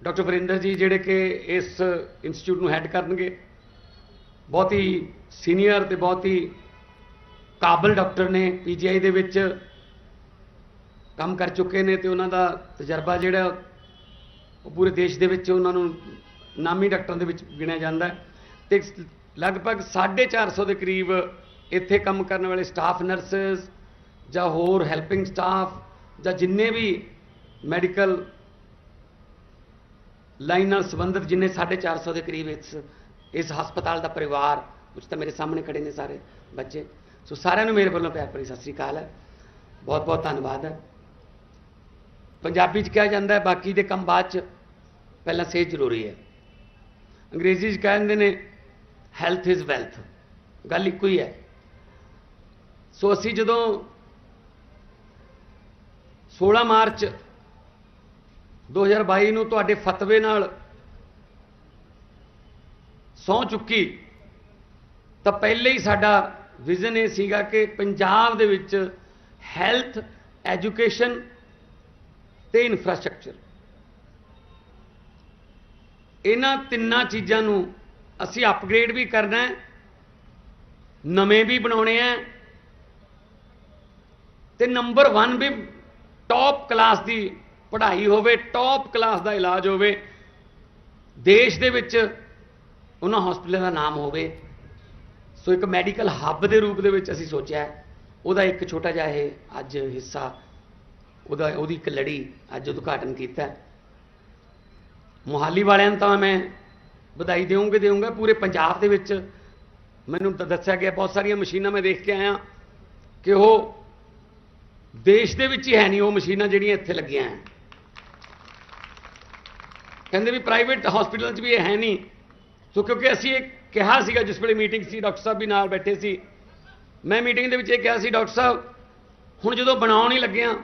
Doctor Varinder ਜੀ ਜਿਹੜੇ ਕਿ ਇਸ ਇੰਸਟੀਚਿਊਟ ਨੂੰ ਹੈੱਡ ਕਰਨਗੇ, ਬਹੁਤ ਹੀ ਸੀਨੀਅਰ ਤੇ ਬਹੁਤ ਹੀ ਕਾਬਲ ਡਾਕਟਰ ਨੇ ਪੀਜੀਆਈ ਦੇ ਵਿੱਚ ਕੰਮ ਕਰ ਚੁੱਕੇ ਨੇ ਤੇ ਉਹਨਾਂ ਦਾ ਤਜਰਬਾ ਜਿਹੜਾ, ਉਹ ਪੂਰੇ ਦੇਸ਼ ਦੇ ਵਿੱਚ ਉਹਨਾਂ ਨੂੰ ਨਾਮੀ ਡਾਕਟਰਾਂ ਦੇ ਵਿੱਚ ਗਿਣਿਆ ਜਾਂਦਾ ਹੈ। ਤੇ ਲਗਭਗ 450 ਦੇ ਕਰੀਬ ਇੱਥੇ ਕੰਮ ਕਰਨ ਵਾਲੇ ਸਟਾਫ ਨਰਸਸ ਜਾਂ ਹੋਰ ਹੈਲਪਿੰਗ ਸਟਾਫ ਜਾਂ ਜਿੰਨੇ ਵੀ ਮੈਡੀਕਲ ਲਾਈਨ ਨਾਲ ਸੰਬੰਧਿਤ ਜਿੰਨੇ 450 ਦੇ ਕਰੀਬ ਇਸ ਇਸ ਹਸਪਤਾਲ ਦਾ ਪਰਿਵਾਰ ਕੁਝ ਤਾਂ ਮੇਰੇ ਸਾਹਮਣੇ ਖੜੇ ਨੇ ਸਾਰੇ ਬੱਚੇ। ਸੋ ਸਾਰਿਆਂ ਨੂੰ ਮੇਰੇ ਵੱਲੋਂ ਪਿਆਰ ਭਰੀ ਸਤਿ ਸ੍ਰੀ ਅਕਾਲ ਹੈ। ਬਹੁਤ ਬਹੁਤ ਧੰਨਵਾਦ ਹੈ। ਪੰਜਾਬੀ 'ਚ ਕਿਹਾ ਜਾਂਦਾ ਹੈ, ਬਾਕੀ ਦੇ ਕੰਮ ਬਾਅਦ 'ਚ ਪਹਿਲਾਂ ਸਿਹਤ ਜ਼ਰੂਰੀ ਹੈ। ਅੰਗਰੇਜ਼ੀ 'ਚ ਕਹਿੰਦੇ ਨੇ ਹੈਲਥ ਇਜ਼ ਵੈਲਥ ਗੱਲ ਇੱਕੋ ਹੀ ਹੈ। ਸੋ ਅਸੀਂ ਜਦੋਂ 16 ਮਾਰਚ 2022 ਨੂੰ ਤੁਹਾਡੇ ਫਤਵੇ ਨਾਲ ਸੌ ਚੁੱਕੀ, ਤਾਂ ਪਹਿਲੇ ਹੀ ਸਾਡਾ ਵਿਜ਼ਨ ਇਹ ਸੀਗਾ ਕਿ ਪੰਜਾਬ ਦੇ ਵਿੱਚ ਹੈਲਥ ਐਜੂਕੇਸ਼ਨ ਤੇ ਇਨਫਰਾਸਟ੍ਰਕਚਰ ਇਹਨਾਂ ਤਿੰਨਾਂ ਚੀਜ਼ਾਂ ਨੂੰ ਅਸੀਂ ਅਪਗ੍ਰੇਡ ਵੀ ਕਰਨਾ ਹੈ, ਨਵੇਂ ਵੀ ਬਣਾਉਣੇ ਆ ਤੇ ਨੰਬਰ 1 ਵੀ ਟੌਪ ਕਲਾਸ ਦੀ ਪੜ੍ਹਾਈ ਹੋਵੇ ਟੌਪ ਕਲਾਸ ਦਾ ਇਲਾਜ ਹੋਵੇ, ਦੇਸ਼ ਦੇ ਵਿੱਚ ਉਹਨਾਂ ਹਸਪੀਟਲਾਂ ਦਾ ਨਾਮ ਹੋਵੇ। ਸੋ ਇੱਕ ਮੈਡੀਕਲ ਹੱਬ ਦੇ ਰੂਪ ਦੇ ਵਿੱਚ ਅਸੀਂ ਸੋਚਿਆ ਉਹਦਾ ਇੱਕ ਛੋਟਾ ਜਿਹਾ ਇਹ ਅੱਜ ਹਿੱਸਾ, ਉਹਦਾ, ਉਹਦੀ ਇੱਕ ਲੜੀ ਅੱਜ ਉਦਘਾਟਨ ਕੀਤਾ ਹੈ। ਮੁਹਾਲੀ ਵਾਲਿਆਂ ਨੂੰ ਤਾਂ ਮੈਂ ਵਧਾਈ ਦੇਵਾਂਗੇ, ਦੇਵਾਂਗਾ। ਪੂਰੇ ਪੰਜਾਬ ਦੇ ਵਿੱਚ ਮੈਨੂੰ ਤਾਂ ਦੱਸਿਆ ਗਿਆ, ਬਹੁਤ ਸਾਰੀਆਂ ਮਸ਼ੀਨਾਂ ਮੈਂ ਦੇਖ ਕੇ ਆਇਆ ਕਿ ਉਹ ਦੇਸ਼ ਦੇ ਵਿੱਚ ਹੀ ਹੈ ਨਹੀਂ, ਉਹ ਮਸ਼ੀਨਾਂ ਜਿਹੜੀਆਂ ਇੱਥੇ ਲੱਗੀਆਂ ਹੈ। ਕਹਿੰਦੇ ਵੀ ਪ੍ਰਾਈਵੇਟ ਹਸਪੀਟਲ 'ਚ ਵੀ ਇਹ ਹੈ ਨਹੀਂ। ਸੋ ਕਿਉਂਕਿ ਅਸੀਂ ਇਹ ਕਿਹਾ ਸੀਗਾ ਜਿਸ ਵੇਲੇ ਮੀਟਿੰਗ ਸੀ ਡਾਕਟਰ ਸਾਹਿਬ ਵੀ ਨਾਲ ਬੈਠੇ ਸੀ। ਮੈਂ ਮੀਟਿੰਗ ਦੇ ਵਿੱਚ ਇਹ ਕਿਹਾ ਸੀ ਡਾਕਟਰ ਸਾਹਿਬ, ਹੁਣ ਜਦੋਂ ਬਣਾਉਣ ਹੀ ਲੱਗਿਆ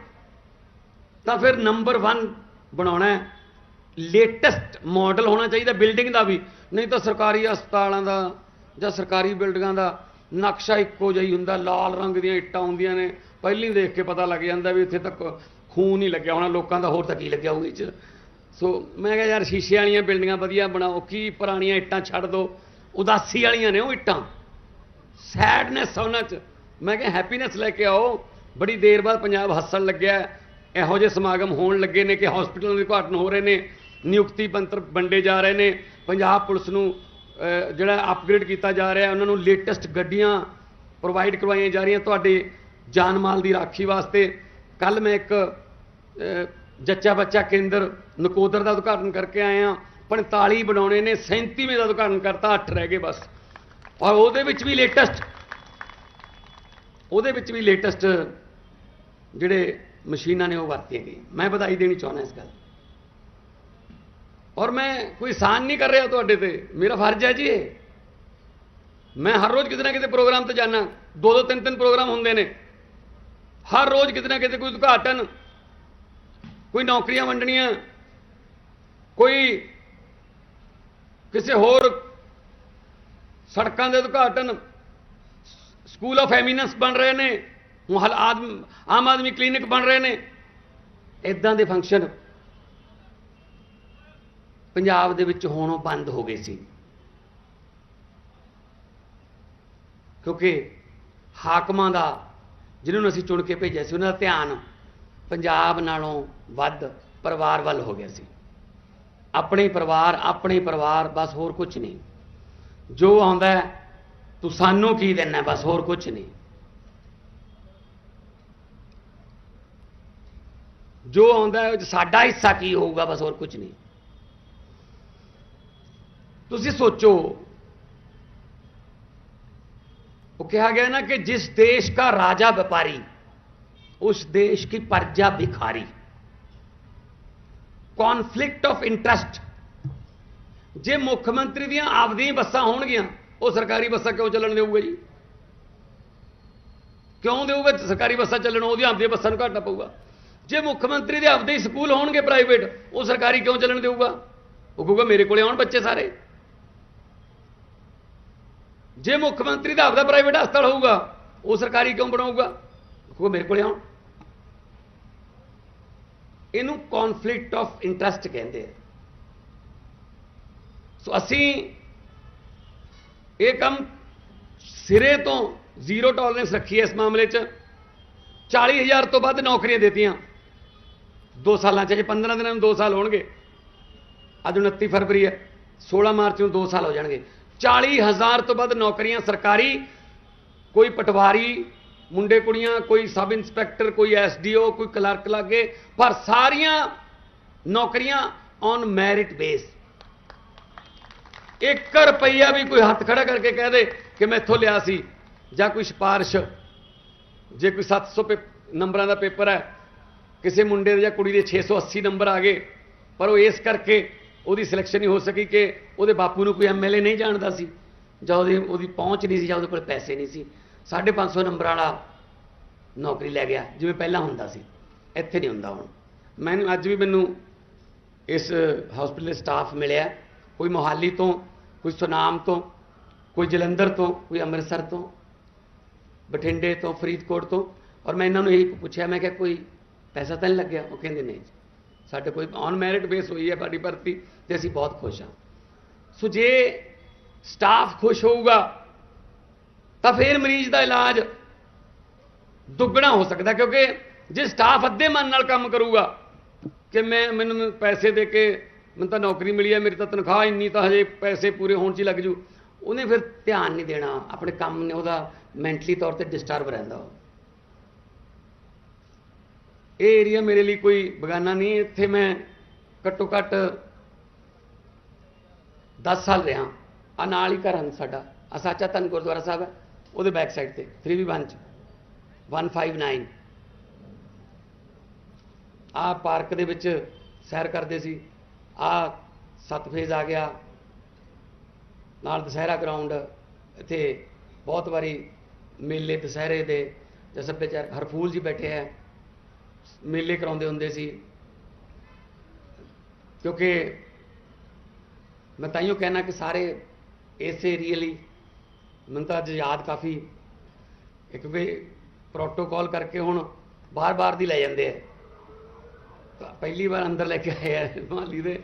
ਤਾਂ ਫਿਰ ਨੰਬਰ 1 ਬਣਾਉਣਾ ਹੈ। ਲੇਟੈਸਟ ਮਾਡਲ ਹੋਣਾ ਚਾਹੀਦਾ ਬਿਲਡਿੰਗ ਦਾ ਵੀ। ਨਹੀਂ ਤਾਂ ਸਰਕਾਰੀ ਹਸਪਤਾਲਾਂ ਦਾ ਜਾਂ ਸਰਕਾਰੀ ਬਿਲਡਿੰਗਾਂ ਦਾ ਨਕਸ਼ਾ ਇੱਕੋ ਜਿਹਾ ਹੀ ਹੁੰਦਾ, ਲਾਲ ਰੰਗ ਦੀਆਂ ਇੱਟਾਂ ਹੁੰਦੀਆਂ ਨੇ। ਪਹਿਲੀ ਦੇਖ ਕੇ ਪਤਾ ਲੱਗ ਜਾਂਦਾ ਵੀ ਇੱਥੇ ਤੱਕ ਖੂਨ ਨਹੀਂ ਲੱਗਿਆ ਹੋਣਾ, ਲੋਕਾਂ ਦਾ ਹੋਰ ਤਾਂ ਕੀ ਲੱਗਿਆ ਹੋਊ ਇਹ 'ਚ ਸੋ ਮੈਂ ਕਿਹਾ ਯਾਰ ਸ਼ੀਸ਼ੇ ਵਾਲੀਆਂ ਬਿਲਡਿੰਗਾਂ ਵਧੀਆ ਬਣਾਓ, ਕੀ ਪੁਰਾਣੀਆਂ ਇੱਟਾਂ ਛੱਡ ਦਿਓ ਉਦਾਸੀ ਵਾਲੀਆਂ ਨੇ ਉਹ ਇੱਟਾਂ। ਸੈਡਨੈਸ ਉਹਨਾਂ 'ਚ। ਮੈਂ ਕਿਹਾ ਹੈਪੀਨੈਸ ਲੈ ਕੇ ਆਓ। ਬੜੀ ਦੇਰ ਬਾਅਦ ਪੰਜਾਬ ਹੱਸਣ ਲੱਗਿਆ। ਇਹੋ ਜਿਹੇ ਸਮਾਗਮ ਹੋਣ ਲੱਗੇ ਨੇ ਕਿ ਹਸਪੀਟਲਾਂ ਦੇ ਉਦਘਾਟਨ ਹੋ ਰਹੇ ਨੇ। ਨਿਯੁਕਤੀ ਪੰਤਰ ਵੰਡੇ ਜਾ ਰਹੇ ਨੇ। ਪੰਜਾਬ ਪੁਲਿਸ ਨੂੰ ਜਿਹੜਾ ਅਪਗ੍ਰੇਡ ਕੀਤਾ ਜਾ ਰਿਹਾ, ਉਹਨਾਂ ਨੂੰ ਲੇਟੈਸਟ ਗੱਡੀਆਂ ਪ੍ਰੋਵਾਈਡ ਕਰਵਾਈਆਂ ਜਾ ਰਹੀਆਂ ਤੁਹਾਡੇ ਜਾਨ ਮਾਲ ਦੀ ਰਾਖੀ ਵਾਸਤੇ। ਕੱਲ ਮੈਂ ਇੱਕ ਜੱਚਾ ਬੱਚਾ ਕੇਂਦਰ ਨਕੋਦਰ ਦਾ ਉਦਘਾਟਨ ਕਰਕੇ ਆਏ ਆ 45 ਬਣਾਉਣੇ ਨੇ 37ਵੇਂ ਦਾ ਉਦਘਾਟਨ ਕਰਤਾ 8 ਰਹਿ ਗਏ ਬਸ। ਔਰ ਉਹਦੇ ਵਿੱਚ ਵੀ ਲੇਟੈਸਟ ਉਹਦੇ ਵਿੱਚ ਵੀ ਲੇਟੈਸਟ ਜਿਹੜੇ ਮਸ਼ੀਨਾਂ ਨੇ ਉਹ ਵਰਤੀਆਂ ਗਈਆਂ। ਮੈਂ ਵਧਾਈ ਦੇਣੀ ਚਾਹੁੰਦਾ ਇਸ ਗੱਲ ਔਰ ਮੈਂ ਕੋਈ ਆਸਾਨ ਨਹੀਂ ਕਰ ਰਿਹਾ ਤੁਹਾਡੇ ਤੇ। ਮੇਰਾ ਫਰਜ਼ ਹੈ ਜੀ ਇਹ। ਮੈਂ ਹਰ ਰੋਜ਼ ਕਿਤੇ ਨਾ ਕਿਤੇ ਪ੍ਰੋਗਰਾਮ ਤੇ ਜਾਣਾ ਦੋ ਦੋ ਤਿੰਨ ਤਿੰਨ ਪ੍ਰੋਗਰਾਮ ਹੁੰਦੇ ਨੇ। ਹਰ ਰੋਜ਼ ਕਿਤੇ ਨਾ ਕਿਤੇ ਕੋਈ ਉਦਘਾਟਨ ਕੋਈ ਨੌਕਰੀਆਂ ਵੰਡਣੀਆਂ, ਕੋਈ ਕਿਸੇ ਹੋਰ ਸੜਕਾਂ ਦੇ ਉਦਘਾਟਨ, ਸਕੂਲ ਆਫ ਐਮੀਨੈਂਸ ਬਣ ਰਹੇ ਨੇ ਮੁਹਲ ਆਦਮ, ਆਮ ਆਦਮੀ ਕਲੀਨਿਕ ਬਣ ਰਹੇ ਨੇ ਇਦਾਂ ਦੇ ਫੰਕਸ਼ਨ ਪੰਜਾਬ ਦੇ ਵਿੱਚ ਹੋਣੋਂ ਬੰਦ ਹੋ ਗਏ ਸੀ। ਕਿਉਂਕਿ ਹਾਕਮਾਂ ਦਾ ਜਿਨ੍ਹਾਂ ਨੂੰ ਅਸੀਂ ਚੁਣ ਕੇ ਭੇਜਿਆ ਸੀ, ਉਹਨਾਂ ਦਾ ਧਿਆਨ ਪੰਜਾਬ ਨਾਲੋਂ ਵੱਧ ਪਰਿਵਾਰ ਵੱਲ ਹੋ ਗਿਆ ਸੀ। ਆਪਣੇ ਪਰਿਵਾਰ ਆਪਣੇ ਪਰਿਵਾਰ, ਬਸ ਹੋਰ ਕੁਝ ਨਹੀਂ। ਜੋ ਆਉਂਦਾ ਤੂੰ ਸਾਨੂੰ ਕੀ ਦੇਣਾ ਬਸ ਹੋਰ ਕੁਝ ਨਹੀਂ। ਜੋ ਆਉਂਦਾ ਸਾਡਾ ਹਿੱਸਾ ਕੀ ਹੋਊਗਾ, ਬਸ ਹੋਰ ਕੁਝ ਨਹੀਂ। ਤੁਸੀਂ ਸੋਚੋ, ਉਹ ਕਿਹਾ ਗਿਆ ਨਾ ਕਿ ਜਿਸ ਦੇਸ਼ ਦਾ ਰਾਜਾ ਵਪਾਰੀ उस देश की प्रजा भिखारी ਕੌਨਫਲਿਕਟ ਆਫ ਇੰਟਰਸਟ ਜੇ ਮੁੱਖ ਮੰਤਰੀ ਦੀਆਂ ਆਪਦੀਆਂ ਬੱਸਾਂ ਹੋਣਗੀਆਂ ਉਹ ਸਰਕਾਰੀ ਬੱਸਾਂ ਕਿਉਂ ਚੱਲਣ ਦੇਊਗਾ ਜੀ ਕਿਉਂ ਦੇਊਗਾ ਸਰਕਾਰੀ ਬੱਸਾਂ ਚੱਲਣ ਉਹਦੀਆਂ ਆਪਦੀਆਂ ਬੱਸਾਂ ਨੂੰ ਘਾਟਾ ਪਊਗਾ ਜੇ ਮੁੱਖ ਮੰਤਰੀ ਦੇ ਆਪਦੇ ਹੀ ਸਕੂਲ ਹੋਣਗੇ ਪ੍ਰਾਈਵੇਟ ਉਹ ਸਰਕਾਰੀ ਕਿਉਂ ਚੱਲਣ ਦੇਊਗਾ ਉਹ ਕਹੂਗਾ ਮੇਰੇ ਕੋਲੇ ਆਉਣ ਬੱਚੇ ਸਾਰੇ ਜੇ ਮੁੱਖ ਮੰਤਰੀ ਦਾ ਆਪਦਾ ਪ੍ਰਾਈਵੇਟ ਹਸਪਤਾਲ ਹੋਊਗਾ ਉਹ ਸਰਕਾਰੀ ਕਿਉਂ ਬਣਾਊਗਾ ਉਹ ਕਹੂਗਾ ਮੇਰੇ ਕੋਲੇ ਆਉਣ ਇਹਨੂੰ ਕਨਫਲਿਕਟ ਆਫ ਇੰਟਰਸਟ ਕਹਿੰਦੇ ਆ। ਸੋ ਅਸੀਂ ਇਹ ਕੰਮ ਸਿਰੇ ਤੋਂ ਜ਼ੀਰੋ ਟੋਲਰੈਂਸ ਰੱਖੀ ਹੈ ਇਸ ਮਾਮਲੇ 'ਚ। 40000 ਤੋਂ ਵੱਧ ਨੌਕਰੀਆਂ ਦਿੱਤੀਆਂ। 2 ਸਾਲਾਂ 'ਚ ਜੇ 15 ਦਿਨਾਂ ਨੂੰ 2 ਸਾਲ ਹੋਣਗੇ। ਅੱਜ 29 ਫਰਵਰੀ ਹੈ 16 ਮਾਰਚ ਨੂੰ 2 ਸਾਲ ਹੋ ਜਾਣਗੇ। 40000 ਤੋਂ ਵੱਧ ਨੌਕਰੀਆਂ ਸਰਕਾਰੀ, ਕੋਈ ਪਟਵਾਰੀ ਮੁੰਡੇ ਕੁੜੀਆਂ, ਕੋਈ ਸਬ ਇੰਸਪੈਕਟਰ, ਕੋਈ ਐਸਡੀਓ, ਕੋਈ ਕਲਰਕ ਲੱਗੇ, ਪਰ ਸਾਰੀਆਂ ਨੌਕਰੀਆਂ ਔਨ ਮੈਰਿਟ ਬੇਸ 1 ਰੁਪਈਆ ਵੀ ਕੋਈ ਹੱਥ ਖੜਾ ਕਰਕੇ ਕਹਿ ਦੇ ਕਿ ਮੈਂ ਇੱਥੋਂ ਲਿਆ ਸੀ, ਜਾਂ ਕੋਈ ਸਿਫਾਰਿਸ਼। ਜੇ ਕੋਈ 700 ਪੇ ਨੰਬਰਾਂ ਦਾ ਪੇਪਰ ਹੈ, ਕਿਸੇ ਮੁੰਡੇ ਦੇ ਜਾਂ ਕੁੜੀ ਦੇ 680 ਨੰਬਰ ਆ ਗਏ, ਪਰ ਉਹ ਇਸ ਕਰਕੇ ਉਹਦੀ ਸਿਲੈਕਸ਼ਨ ਨਹੀਂ ਹੋ ਸਕੀ ਕਿ ਉਹਦੇ ਬਾਪੂ ਨੂੰ ਕੋਈ ਐਮਐਲਏ ਨਹੀਂ ਜਾਣਦਾ ਸੀ, ਜਾਂ ਉਹਦੀ ਉਹਦੀ ਪਹੁੰਚ ਨਹੀਂ ਸੀ, ਜਾਂ ਉਹਦੇ ਕੋਲ ਪੈਸੇ ਨਹੀਂ ਸੀ। 550 ਨੰਬਰ ਵਾਲਾ ਨੌਕਰੀ ਲੈ ਗਿਆ, ਜਿਵੇਂ ਪਹਿਲਾਂ ਹੁੰਦਾ ਸੀ। ਇੱਥੇ ਨਹੀਂ ਹੁੰਦਾ ਹੁਣ। ਮੈਨੂੰ ਅੱਜ ਵੀ ਮੈਨੂੰ ਇਸ ਹਸਪੀਟਲ ਦੇ ਸਟਾਫ ਮਿਲਿਆ। ਕੋਈ ਮੋਹਾਲੀ ਤੋਂ, ਕੋਈ ਸੁਨਾਮ ਤੋਂ, ਕੋਈ ਜਲੰਧਰ ਤੋਂ, ਕੋਈ ਅੰਮ੍ਰਿਤਸਰ ਤੋਂ, ਬਠਿੰਡੇ ਤੋਂ, ਫਰੀਦਕੋਟ ਤੋਂ। ਔਰ ਮੈਂ ਇਹਨਾਂ ਨੂੰ ਇਹੀ ਪੁੱਛਿਆ, ਮੈਂ ਕਿਹਾ ਕੋਈ ਪੈਸਾ ਤਾਂ ਨਹੀਂ ਲੱਗਿਆ? ਉਹ ਕਹਿੰਦੇ, ਨਹੀਂ ਜੀ। ਸਾਡੇ ਕੋਈ ਔਨ ਮੈਰਿਟ ਬੇਸ ਹੋਈ ਹੈ ਸਾਡੀ ਭਰਤੀ ਤੇ ਅਸੀਂ ਬਹੁਤ ਖੁਸ਼ ਹਾਂ। ਸੋ ਜੇ ਸਟਾਫ ਖੁਸ਼ ਹੋਊਗਾ ਤਾਂ ਫਿਰ ਮਰੀਜ਼ ਦਾ ਇਲਾਜ ਦੁੱਗਣਾ ਹੋ ਸਕਦਾ, ਕਿਉਂਕਿ ਜੇ ਸਟਾਫ ਅੱਧੇ ਮਨ ਨਾਲ ਕੰਮ ਕਰੂਗਾ, ਕਿ ਮੈਂ, ਮੈਨੂੰ ਪੈਸੇ ਦੇ ਕੇ ਮੈਨੂੰ ਤਾਂ ਨੌਕਰੀ ਮਿਲੀ ਹੈ, ਮੇਰੀ ਤਾਂ ਤਨਖਾਹ ਇੰਨੀ ਤਾਂ ਹਜੇ ਪੈਸੇ ਪੂਰੇ ਹੋਣ 'ਚ ਹੀ ਲੱਗ ਜੂ। ਉਹਨੇ ਫਿਰ ਧਿਆਨ ਨਹੀਂ ਦੇਣਾ, ਆਪਣੇ ਕੰਮ ਨੇ ਉਹਦਾ ਮੈਂਟਲੀ ਤੌਰ ਤੇ ਡਿਸਟਰਬ ਰਹਿੰਦਾ ਉਹ। ਇਹ ਏਰੀਆ ਮੇਰੇ ਲਈ ਕੋਈ ਬਗਾਨਾ ਨਹੀਂ, ਇੱਥੇ ਮੈਂ ਘੱਟੋ ਘੱਟ 10 ਸਾਲ ਰਿਹਾ। ਆ ਨਾਲ ਹੀ ਘਰ ਹਨ ਸਾਡਾ। ਆ ਸਾਚਾ ਤਨ ਗੁਰਦੁਆਰਾ ਸਾਹਿਬ ਹੈ। ਉਹਦੇ ਬੈਕ ਸਾਈਡ ਤੇ 3v1 ਚ 159 ਆ ਪਾਰਕ ਦੇ ਵਿੱਚ ਸੈਰ ਕਰਦੇ ਸੀ। ਆ ਸੱਤ ਫੇਜ਼ ਆ ਗਿਆ। ਨਾਲ ਦੁਸਹਿਰਾ ਗਰਾਊਂਡ ਇੱਥੇ ਬਹੁਤ ਵਾਰੀ ਮੇਲੇ, ਦੁਸਹਿਰੇ ਦੇ ਜਾਂ ਸੱਭਿਆਚਾਰ ਹਰਫੂਲ ਜੀ ਬੈਠੇ ਆ ਮੇਲੇ ਕਰਾਉਂਦੇ ਹੁੰਦੇ ਸੀ। ਕਿਉਂਕਿ ਮੈਂ ਤਾਈਓ ਕਹਿਣਾ ਕਿ ਸਾਰੇ ਇਸ ਏਰੀਏ ਲਈ ਮੈਨੂੰ ਤਾਂ ਅੱਜ ਯਾਦ ਕਾਫੀ ਇਹ ਕਿਉਂਕਿ ਪ੍ਰੋਟੋਕਾਲ ਕਰਕੇ ਹੁਣ ਬਾਰ-ਬਾਰ ਦੀ ਲੈ ਜਾਂਦੇ ਆ। ਤਾਂ ਪਹਿਲੀ ਵਾਰ ਅੰਦਰ ਲੈ ਕੇ ਆਏ ਆ ਮਾਲੀ ਦੇ।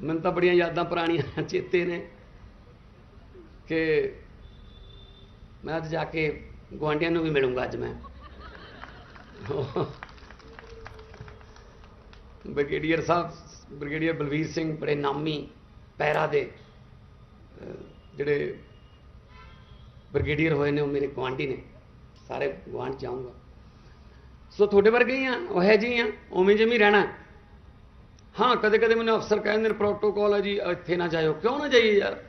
ਮੈਨੂੰ ਤਾਂ ਬੜੀਆਂ ਯਾਦਾਂ ਪੁਰਾਣੀਆਂ ਚੇਤੇ ਨੇ ਕਿ ਮੈਂ ਅੱਜ ਜਾ ਕੇ ਗੁਆਂਢੀਆਂ ਨੂੰ ਵੀ ਮਿਲੂੰਗਾ ਅੱਜ ਮੈਂ। ਬ੍ਰਿਗੇਡੀਅਰ ਸਾਹਿਬ, ਬ੍ਰਿਗੇਡੀਅਰ ਬਲਵੀਰ ਸਿੰਘ ਬੜੇ ਨਾਮੀ ਪੈਰਾ ਦੇ ਜਿਹੜੇ ਬ੍ਰਿਗੇਡੀਅਰ ਹੋਏ ਨੇ, ਉਹ ਮੇਰੇ ਗੁਆਂਢੀ ਨੇ। ਸਾਰੇ ਗੁਆਂਢ ਜਾਊਂਗਾ। ਸੋ ਤੁਹਾਡੇ ਵਰਗੇ ਹੀ ਆ, ਉਹ ਹੈ ਜੀ ਆ, ਉਵੇਂ ਜਿਵੇਂ ਰਹਿਣਾ ਹਾਂ। ਕਦੇ ਕਦੇ ਮੈਨੂੰ ਅਫਸਰ ਕਹਿੰਦੇ ਨੇ, ਪ੍ਰੋਟੋਕੋਲ ਹੈ ਜੀ, ਇੱਥੇ ਨਾ ਜਾਇਓ। ਕਿਉਂ ਨਾ ਜਾਈਏ ਯਾਰ?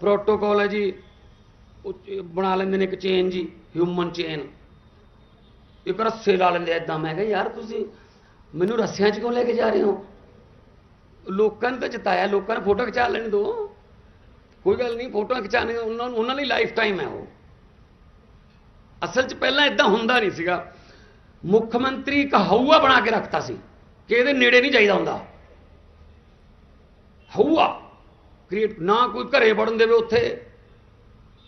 ਪ੍ਰੋਟੋਕੋਲ ਹੈ ਜੀ, ਉਹ ਬਣਾ ਲੈਂਦੇ ਨੇ ਇੱਕ ਚੇਨ ਜੀ ਹਿਊਮਨ ਚੇਨ ਇੱਕ ਰੱਸੇ ਲਾ ਲੈਂਦੇ ਐਦਾਂ ਮੈਂ ਕਿਹਾ, ਯਾਰ ਤੁਸੀਂ ਮੈਨੂੰ ਰੱਸਿਆਂ 'ਚ ਕਿਉਂ ਲੈ ਕੇ ਜਾ ਰਹੇ ਹੋ? ਲੋਕਾਂ ਨੇ ਤਾਂ ਜਿਤਾਇਆ ਲੋਕਾਂ ਨੇ ਫੋਟੋ ਖਿਚਾ ਲੈਣ ਦੋ। ਕੋਈ ਗੱਲ ਨਹੀਂ, ਫੋਟੋਆਂ ਖਿਚਾਣੇ ਉਹਨਾਂ ਨੂੰ ਉਹਨਾਂ ਲਈ ਲਾਈਫ ਟਾਈਮ ਹੈ ਉਹ। ਅਸਲ 'ਚ ਪਹਿਲਾਂ ਇਦਾਂ ਹੁੰਦਾ ਨਹੀਂ ਸੀਗਾ। ਮੁੱਖ ਮੰਤਰੀ ਇੱਕ ਹਊਆ ਬਣਾ ਕੇ ਰੱਖਤਾ ਸੀ, ਕਿ ਇਹਦੇ ਨੇੜੇ ਨਹੀਂ ਚਾਹੀਦਾ ਹੁੰਦਾ। ਹਊਆ। ਕ੍ਰੀਏਟ ਨਾ ਕੋਈ ਘਰੇ ਵੜਨ ਦੇਵੇ ਉੱਥੇ,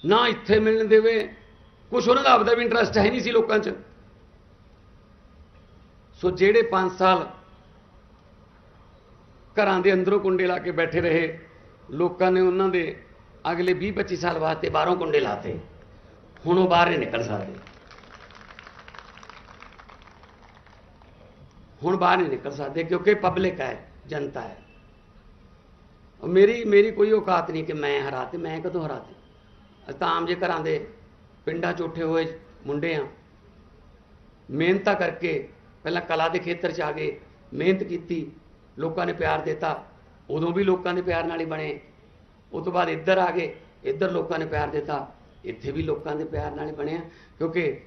ਨਾ ਇੱਥੇ ਮਿਲਣ ਦੇਵੇ। ਕੁਝ ਉਹਨਾਂ ਦਾ ਆਪਦਾ ਵੀ ਇੰਟਰਸਟ ਹੈ ਨਹੀਂ ਸੀ ਲੋਕਾਂ 'ਚ। ਸੋ ਜਿਹੜੇ 5 ਸਾਲ ਘਰਾਂ ਦੇ ਅੰਦਰੋਂ ਕੁੰਡੇ ਲਾ ਕੇ ਬੈਠੇ ਰਹੇ, ਲੋਕਾਂ ਨੇ ਉਹਨਾਂ ਦੇ ਅਗਲੇ 20 25 ਸਾਲ ਵਾਸਤੇ ਬਾਹਰੋਂ ਕੁੰਡੇ ਲਾਤੇ ਹੁਣ ਉਹ ਬਾਹਰ ਨਹੀਂ ਨਿਕਲ ਸਕਦੇ ਹੁਣ ਬਾਹਰ ਨਹੀਂ ਨਿਕਲ ਸਕਦੇ ਕਿਉਂਕਿ ਪਬਲਿਕ ਹੈ ਜਨਤਾ ਹੈ ਔਰ ਮੇਰੀ ਮੇਰੀ ਕੋਈ ਔਕਾਤ ਨਹੀਂ ਕਿ ਮੈਂ ਹਰਾਤੇ ਮੈਂ ਕਦੋਂ ਹਰਾਤੇ ਅਸੀਂ ਤਾਂ ਆਮ ਜੇ ਘਰਾਂ ਦੇ ਪਿੰਡਾਂ 'ਚ ਉੱਠੇ ਹੋਏ ਮੁੰਡੇ ਆ ਮਿਹਨਤਾਂ ਕਰਕੇ ਪਹਿਲਾਂ ਕਲਾ ਦੇ ਖੇਤਰ 'ਚ ਆ ਗਏ ਮਿਹਨਤ ਕੀਤੀ ਲੋਕਾਂ ਨੇ ਪਿਆਰ ਦਿੱਤਾ ਉਦੋਂ ਵੀ ਲੋਕਾਂ ਦੇ ਪਿਆਰ ਨਾਲ ਹੀ ਬਣੇ ਉਸ ਤੋਂ ਬਾਅਦ ਇੱਧਰ ਆ ਗਏ। ਇੱਧਰ ਲੋਕਾਂ ਨੇ ਪਿਆਰ ਦਿੱਤਾ। ਇੱਥੇ ਵੀ ਲੋਕਾਂ ਦੇ ਪਿਆਰ ਨਾਲ ਬਣਿਆ। ਕਿਉਂਕਿ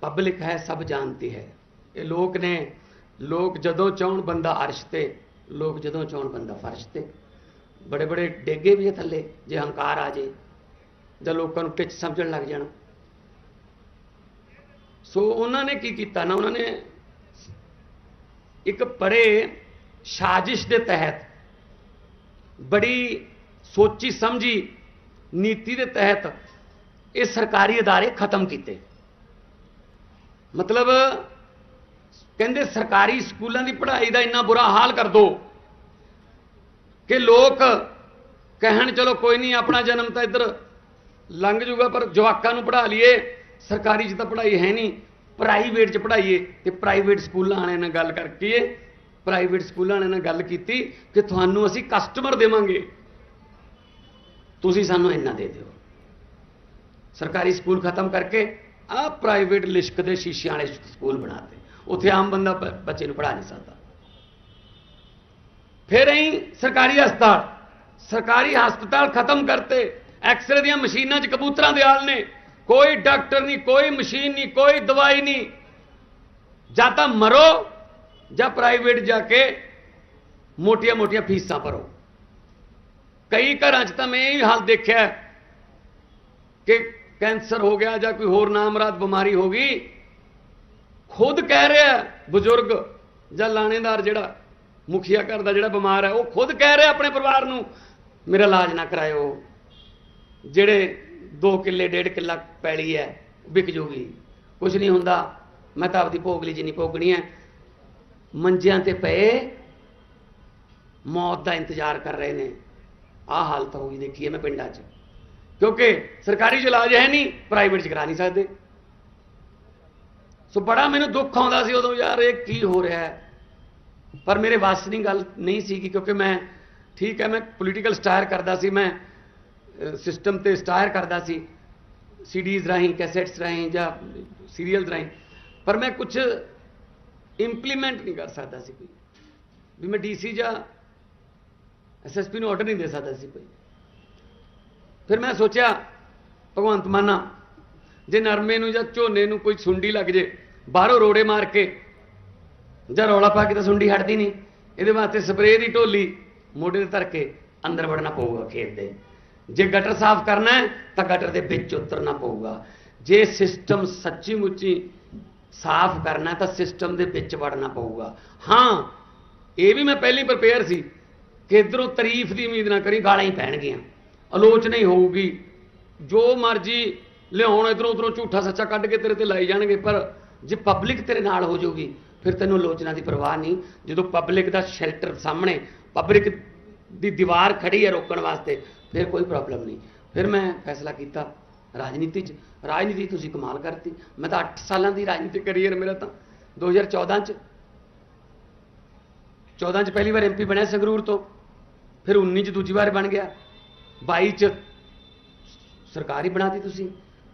ਪਬਲਿਕ ਹੈ, ਸਭ ਜਾਣਦੀ ਹੈ। ਇਹ ਲੋਕ ਨੇ, ਲੋਕ ਜਦੋਂ ਚਾਹਣ ਬੰਦਾ ਅਰਸ਼ ਤੇ, ਲੋਕ ਜਦੋਂ ਚਾਹਣ ਬੰਦਾ ਫਰਸ਼ ਤੇ। ਬੜੇ ਬੜੇ ਡੇਗੇ ਵੀ ਹੈ ਥੱਲੇ, ਜੇ ਹੰਕਾਰ ਆ ਜੇ, ਜਾਂ ਲੋਕਾਂ ਨੂੰ ਟਿੱਚ ਸਮਝਣ ਲੱਗ ਜਾਣ। ਸੋ ਉਹਨਾਂ ਨੇ ਕੀ ਕੀਤਾ ਨਾ, ਉਹਨਾਂ ਨੇ ਇੱਕ ਪਰੇ ਸਾਜ਼ਿਸ਼ ਦੇ ਤਹਿਤ ਬੜੀ ਸੋਚੀ ਸਮਝੀ ਨੀਤੀ ਦੇ ਤਹਿਤ ਇਹ ਸਰਕਾਰੀ ਅਦਾਰੇ ਖਤਮ ਕੀਤੇ। ਮਤਲਬ ਕਹਿੰਦੇ ਸਰਕਾਰੀ ਸਕੂਲਾਂ ਦੀ ਪੜ੍ਹਾਈ ਦਾ ਇੰਨਾ ਬੁਰਾ ਹਾਲ ਕਰ ਦੋ ਕਿ ਲੋਕ ਕਹਿਣ, ਚਲੋ ਕੋਈ ਨਹੀਂ, ਆਪਣਾ ਜਨਮ ਤਾਂ ਇੱਧਰ ਲੰਘ ਜੂਗਾ, ਪਰ ਜਵਾਕਾਂ ਨੂੰ ਪੜ੍ਹਾ ਲਈਏ। ਸਰਕਾਰੀ 'ਚ ਤਾਂ ਪੜ੍ਹਾਈ ਹੈ ਨਹੀਂ। ਪ੍ਰਾਈਵੇਟ 'ਚ ਪੜ੍ਹਾਈਏ ਤੇ ਪ੍ਰਾਈਵੇਟ ਸਕੂਲਾਂ ਵਾਲਿਆਂ ਨਾਲ ਗੱਲ ਕਰਕੇ, ਪ੍ਰਾਈਵੇਟ ਸਕੂਲਾਂ ਵਾਲਿਆਂ ਨਾਲ ਗੱਲ ਕੀਤੀ ਕਿ ਤੁਹਾਨੂੰ ਅਸੀਂ ਕਸਟਮਰ ਦੇਵਾਂਗੇ। ਤੁਸੀਂ ਸਾਨੂੰ ਇੰਨਾ ਦੇ ਦਿਓ। ਸਰਕਾਰੀ ਸਕੂਲ ਖਤਮ ਕਰਕੇ ਆ ਪ੍ਰਾਈਵੇਟ ਲਿਸ਼ਕ ਦੇ ਸ਼ੀਸ਼ਿਆਂ ਵਾਲੇ ਸਕੂਲ ਬਣਾਤੇ ਉੱਥੇ ਆਮ ਬੰਦਾ ਬੱਚੇ ਨੂੰ ਪੜ੍ਹਾ ਨਹੀਂ ਸਕਦਾ। ਫਿਰ ਅਸੀਂ ਸਰਕਾਰੀ ਹਸਪਤਾਲ ਸਰਕਾਰੀ ਹਸਪਤਾਲ ਖਤਮ ਕਰਤੇ। ਐਕਸਰੇ ਦੀਆਂ ਮਸ਼ੀਨਾਂ 'ਚ ਕਬੂਤਰਾਂ ਦੇ ਹਾਲ ਨੇ। ਕੋਈ ਡਾਕਟਰ ਨਹੀਂ, ਕੋਈ ਮਸ਼ੀਨ ਨਹੀਂ, ਕੋਈ ਦਵਾਈ ਨਹੀਂ। ਜਾਂ ਤਾਂ ਮਰੋ ਜਾਂ ਪ੍ਰਾਈਵੇਟ ਜਾ ਕੇ ਮੋਟੀਆਂ-ਮੋਟੀਆਂ ਫੀਸਾਂ ਭਰੋ। ਕਈ ਘਰਾਂ 'ਚ ਤਾਂ ਮੈਂ ਇਹ ਹਾਲ ਦੇਖਿਆ ਕਿ ਕੈਂਸਰ ਹੋ ਗਿਆ ਜਾਂ ਕੋਈ ਹੋਰ ਨਾਮਰਾਦ ਬਿਮਾਰੀ ਹੋ ਗਈ, ਖੁਦ ਕਹਿ ਰਿਹਾ ਬਜ਼ੁਰਗ ਜਾਂ ਲਾਣੇਦਾਰ ਜਿਹੜਾ ਮੁਖੀਆ ਘਰ ਦਾ ਜਿਹੜਾ ਬਿਮਾਰ ਹੈ, ਉਹ ਖੁਦ ਕਹਿ ਰਿਹਾ ਆਪਣੇ ਪਰਿਵਾਰ ਨੂੰ, ਮੇਰਾ ਇਲਾਜ ਨਾ ਕਰਾਇਓ। ਜਿਹੜੇ 2 ਕਿੱਲੇ, ਡੇਢ ਕਿੱਲਾ ਪੈਲੀ ਹੈ, ਵਿਕ ਜੂਗੀ। ਕੁਝ ਨਹੀਂ ਹੁੰਦਾ। ਮੈਂ ਤਾਂ ਆਪਦੀ ਭੋਗਲੀ ਜਿੰਨੀ ਭੋਗਣੀ ਹੈ। ਮੰਜਿਆਂ ਤੇ ਪਏ, ਮੌਤ ਦਾ ਇੰਤਜ਼ਾਰ ਕਰ ਰਹੇ ਨੇ। ਆਹ ਹਾਲਤ ਹੋ ਗਈ ਦੇਖੀ ਹੈ ਮੈਂ ਪਿੰਡਾਂ 'ਚ। ਕਿਉਂਕਿ ਸਰਕਾਰੀ 'ਚ ਇਲਾਜ ਹੈ ਨਹੀਂ, ਪ੍ਰਾਈਵੇਟ 'ਚ ਕਰਾ ਨਹੀਂ ਸਕਦੇ। ਸੋ ਬੜਾ ਮੈਨੂੰ ਦੁੱਖ ਆਉਂਦਾ ਸੀ ਉਦੋਂ ਯਾਰ ਇਹ ਕੀ ਹੋ ਰਿਹਾ ਹੈ। ਪਰ ਮੇਰੇ ਵੱਸ ਦੀ ਗੱਲ ਨਹੀਂ ਸੀ ਕਿਉਂਕਿ ਮੈਂ ਠੀਕ ਹੈ, ਮੈਂ ਪੋਲੀਟੀਕਲ ਸਟਾਇਰ ਕਰਦਾ ਸੀ, ਮੈਂ ਸਿਸਟਮ ਤੇ ਸਟਾਇਰ ਕਰਦਾ ਸੀ। ਸੀਡੀਜ਼ ਰਾਹੀਂ ਕੈਸੇਟਸ ਰਾਹੀਂ ਜਾਂ ਸੀਰੀਅਲ ਰਾਹੀਂ। ਪਰ ਮੈਂ ਕੁਝ ਇੰਪਲੀਮੈਂਟ ਨਹੀਂ ਕਰ ਸਕਦਾ ਸੀ ਕੋਈ। ਵੀ ਮੈਂ ਡੀਸੀ ਜਾਂ ਐਸਐਸਪੀ ਨੂੰ ਆਰਡਰ ਨਹੀਂ ਦੇ ਸਕਦਾ ਸੀ ਕੋਈ। ਫਿਰ ਮੈਂ ਸੋਚਿਆ, ਭਗਵੰਤ ਮਾਨਾ ਜੇ ਨਰਮੇ ਨੂੰ ਜਾਂ ਝੋਨੇ ਨੂੰ ਕੋਈ ਸੁੰਡੀ ਲੱਗ ਜੇ, ਬਾਹਰੋਂ ਰੋੜੇ ਮਾਰ ਕੇ, ਜਾਂ ਰੌਲਾ ਪਾ ਕੇ ਤਾਂ ਸੁੰਡੀ ਹਟਦੀ ਨਹੀਂ। ਇਹਦੇ ਵਾਸਤੇ ਸਪਰੇਅ ਦੀ ਢੋਲੀ ਮੋਢੇ ਤੇ ਧਰ ਕੇ ਅੰਦਰ ਵੜਨਾ ਪਊਗਾ ਖੇਤ ਦੇ। ਜੇ ਗਟਰ ਸਾਫ਼ ਕਰਨਾ ਹੈ, ਤਾਂ ਗਟਰ ਦੇ ਵਿੱਚ ਉਤਰਨਾ ਪਊਗਾ। ਜੇ ਸਿਸਟਮ ਸੱਚੀ ਮੁੱਚੀ ਸਾਫ਼ ਕਰਨਾ ਤਾਂ ਸਿਸਟਮ ਦੇ ਵਿੱਚ ਵੜਨਾ ਪਊਗਾ। ਹਾਂ, ਇਹ ਵੀ ਮੈਂ ਪਹਿਲੀ ਪ੍ਰਪੇਅਰ ਸੀ। ਕਿ ਇਧਰੋਂ ਤਾਰੀਫ ਦੀ ਉਮੀਦ ਨਾ ਕਰੀ, ਗਾਲਾਂ ਹੀ ਪੈਣਗੀਆਂ। ਆਲੋਚਨਾ ਹੀ ਹੋਊਗੀ। ਜੋ ਮਰਜ਼ੀ ਲਿਆਉਣ, ਇਧਰੋਂ ਉਧਰੋਂ ਝੂਠਾ ਸੱਚਾ ਕੱਢ ਕੇ ਤੇਰੇ ਤੇ ਲਾਈ ਜਾਣਗੇ, ਪਰ ਜੇ ਪਬਲਿਕ ਤੇਰੇ ਨਾਲ ਹੋ ਜਾਊਗੀ, ਫਿਰ ਤੈਨੂੰ ਆਲੋਚਨਾ ਦੀ ਪਰਵਾਹ ਨਹੀਂ। ਜਦੋਂ ਪਬਲਿਕ ਦਾ ਸ਼ੈਲਟਰ ਸਾਹਮਣੇ, ਪਬਲਿਕ ਦੀ ਦੀਵਾਰ ਖੜੀ ਹੈ ਰੋਕਣ ਵਾਸਤੇ, ਫਿਰ ਕੋਈ ਪ੍ਰੋਬਲਮ ਨਹੀਂ। ਫਿਰ ਮੈਂ ਫੈਸਲਾ ਕੀਤਾ ਰਾਜਨੀਤੀ 'ਚ। ਰਾਜਨੀਤੀ ਤੁਸੀਂ ਕਮਾਲ ਕਰਤੀ। ਮੈਂ ਤਾਂ 8 ਸਾਲਾਂ ਦੀ ਰਾਜਨੀਤੀ ਕਰੀਅਰ ਮੇਰਾ ਤਾਂ। 2014 'ਚ। 14 'ਚ ਪਹਿਲੀ ਵਾਰ ਐਮਪੀ ਬਣਿਆ ਸੰਗਰੂਰ ਤੋਂ। ਫਿਰ 19 'ਚ ਦੂਜੀ ਵਾਰ ਬਣ ਗਿਆ। 22 'ਚ ਸਰਕਾਰ ਹੀ ਬਣਾਤੀ ਤੁਸੀਂ।